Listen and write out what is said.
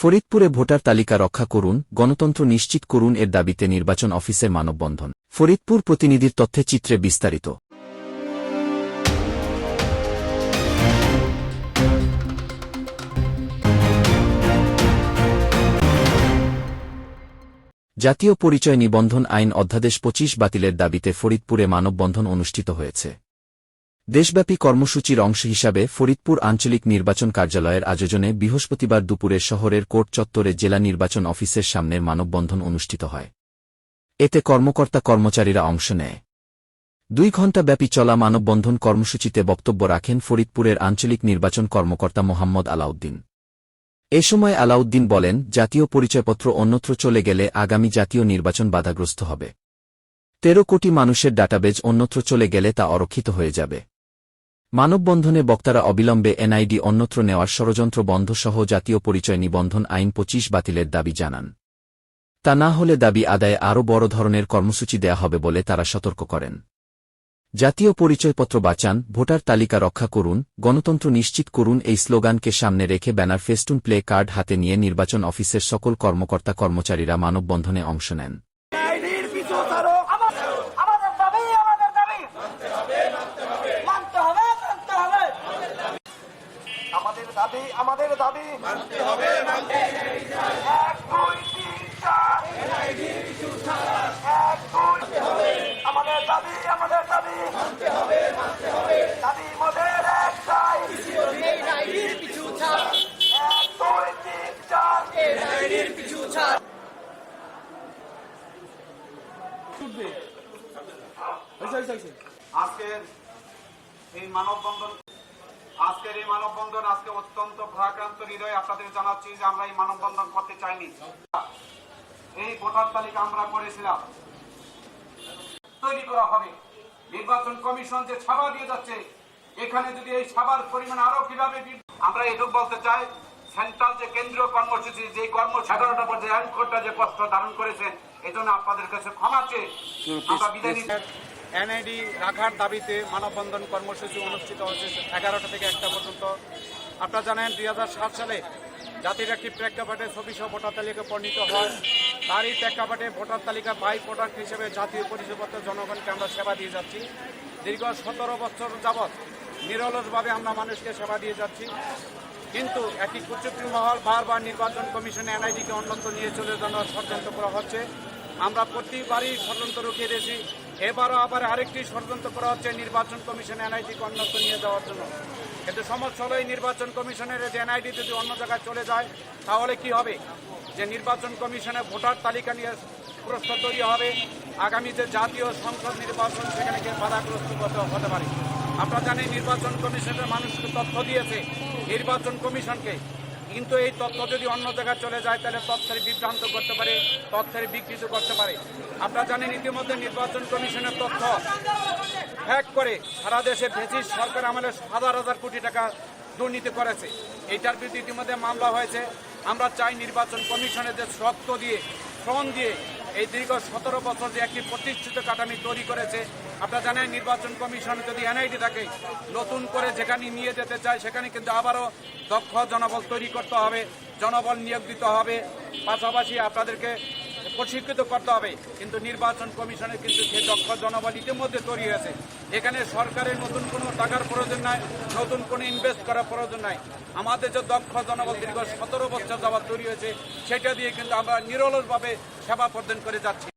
ফরিদপুরে ভোটার তালিকা রক্ষা করুন, গণতন্ত্র নিশ্চিত করুন এর দাবিতে নির্বাচন অফিসের মানববন্ধন। ফরিদপুর প্রতিনিধির তথ্যে চিত্রে বিস্তারিত। জাতীয় পরিচয় নিবন্ধন আইন অধ্যাদেশ পঁচিশ বাতিলের দাবিতে ফরিদপুরে মানববন্ধন অনুষ্ঠিত হয়েছে। দেশব্যাপী কর্মসূচির অংশ হিসাবে ফরিদপুর আঞ্চলিক নির্বাচন কার্যালয়ের আয়োজনে বৃহস্পতিবার দুপুরে শহরের কোর্ট চত্বরে জেলা নির্বাচন অফিসের সামনে মানববন্ধন অনুষ্ঠিত হয়। এতে কর্মকর্তা কর্মচারীরা অংশ নেয়। দুই ঘণ্টাব্যাপী চলা মানববন্ধন কর্মসূচিতে বক্তব্য রাখেন ফরিদপুরের আঞ্চলিক নির্বাচন কর্মকর্তা মোহাম্মদ আলাউদ্দিন। এ সময় আলাউদ্দিন বলেন, জাতীয় পরিচয়পত্র অন্যত্র চলে গেলে আগামী জাতীয় নির্বাচন বাধাগ্রস্ত হবে। তেরো কোটি মানুষের ডাটাবেজ অন্যত্র চলে গেলে তা অরক্ষিত হয়ে যাবে। মানববন্ধনে বক্তারা অবিলম্বে এনআইডি অন্যত্র নেওয়ার ষড়যন্ত্র বন্ধসহ জাতীয় পরিচয় নিবন্ধন আইন পঁচিশ বাতিলের দাবি জানান। তা না হলে দাবি আদায়ে আরও বড় ধরনের কর্মসূচি দেয়া হবে বলে তারা সতর্ক করেন। জাতীয় পরিচয়পত্র বাঁচান, ভোটার তালিকা রক্ষা করুন, গণতন্ত্র নিশ্চিত করুন এই স্লোগানকে সামনে রেখে ব্যানার ফেস্টুন প্লে কার্ড হাতে নিয়ে নির্বাচন অফিসের সকল কর্মকর্তা কর্মচারীরা মানববন্ধনে অংশ নেন আইডির পিছু ছাড়ো আমাদের আমাদের দাবি আমাদের দাবি মানতে হবে মানতে হবে আমাদের দাবি আমাদের দাবি। মানতে হবে এক দুই তিন চার। এক দুই আমাদের দাবি আমাদের দাবি। দাবি মোদের একটাই এক দুই তিন চার। আজকের এই মানববন্ধন আজকের এই মানববন্ধন আজকে অত্যন্ত ভারাক্রান্ত হৃদয়ে আপনাদের জানাচ্ছি যে আমরা এই মানববন্ধন করতে চাইনি। এই ভোটার তালিকা আমরা করেছিলাম। তৈরি করা হবে। নির্বাচন কমিশন যে ছাবা দিয়ে যাচ্ছে এখানে যদি এই ছাবার পরিমাণ আরও কীভাবে আমরা এটুকু বলতে চাই সেন্ট্রাল যে কেন্দ্রীয় কর্মসূচি যে কর্ম সাধারণত পর্যায়ে যে কষ্ট ধারণ করেছেন এই জন্য আপনাদের কাছে ক্ষমা চেয়ে আমরা বিদায় নিচ্ছি। এনআইডি রাখার দাবিতে মানববন্ধন কর্মসূচি অনুষ্ঠিত হয়েছে এগারোটা থেকে একটা পর্যন্ত। আপনারা জানেন, দুই হাজার সাত সালে জাতির একটি প্রেক্ষাপটে ছবি ভোটার তালিকা পরিণত হয় তারই প্রেক্ষাপটে ভোটার তালিকা বাই প্রোডাক্ট হিসেবে জাতীয় পরিচয়পত্র জনগণকে আমরা সেবা দিয়ে যাচ্ছি। দীর্ঘ সতেরো বছর যাবৎ নিরলসভাবে আমরা মানুষকে সেবা দিয়ে যাচ্ছি। কিন্তু একটি কুচুক্তি মহল বারবার নির্বাচন কমিশনে এনআইডিকে অন্যত্র নিয়ে চলে যাওয়ার ষড়যন্ত্র করা হচ্ছে। আমরা প্রতিবারই ষড়যন্ত্র রুখিয়ে দিয়েছি। এবারও আবার আরেকটি ষড়যন্ত্র করা হচ্ছে, নির্বাচন কমিশন এনআইডিকে অন্যত্র নিয়ে যাওয়ার জন্য। কিন্তু সমস্যা হলো এই নির্বাচন কমিশনের যে এনআইডি যদি অন্য জায়গায় চলে যায়, তাহলে কি হবে? যে নির্বাচন কমিশনে ভোটার তালিকা নিয়ে প্রশ্ন তৈরি হবে। আগামী যে জাতীয় সংসদ নির্বাচন, সেখানে গিয়ে বাধাগ্রস্ত হতে পারে। আপনারা জানেন, নির্বাচন কমিশনের মানুষকে তথ্য দিয়েছে, নির্বাচন কমিশনকে। কিন্তু এই তথ্য যদি অন্য জায়গায় চলে যায়, তাহলে তথ্যের বিভ্রান্ত করতে পারে, তথ্যের বিকৃত করতে পারে। আপনারা জানেন ইতিমধ্যে নির্বাচন কমিশনের তথ্য হ্যাক করে সারা দেশে ব্রিটিশ সরকার আমলে হাজার হাজার কোটি টাকা দুর্নীতি করেছে। এইটার বিরুদ্ধে ইতিমধ্যে মামলা হয়েছে। আমরা চাই নির্বাচন কমিশনের যে শক্ত দিয়ে, শ্রম দিয়ে এই দীর্ঘ সতেরো বছর যে একটি প্রতিষ্ঠিত কাঠামি তৈরি করেছে, আপনারা জানেন নির্বাচন কমিশন যদি এনআইডি থাকে, নতুন করে যেখানে নিয়ে যেতে চায় সেখানে কিন্তু আবারও দক্ষ জনবল তৈরি করতে হবে, জনবল নিয়োগ দিতে হবে। পাশাপাশি আপনাদেরকে প্রশিক্ষিত করতে হবে। কিন্তু নির্বাচন কমিশনের কিন্তু সে দক্ষ জনবল ইতিমধ্যে তৈরি হয়েছে। এখানে সরকারের নতুন কোনো টাকার প্রয়োজন নাই, নতুন কোনো ইনভেস্ট করার প্রয়োজন নাই। আমাদের যে দক্ষ জনবল দীর্ঘ সতেরো বছর যাওয়া তৈরি হয়েছে, সেটা দিয়ে কিন্তু আমরা নিরলসভাবে সেবা প্রদান করে যাচ্ছি।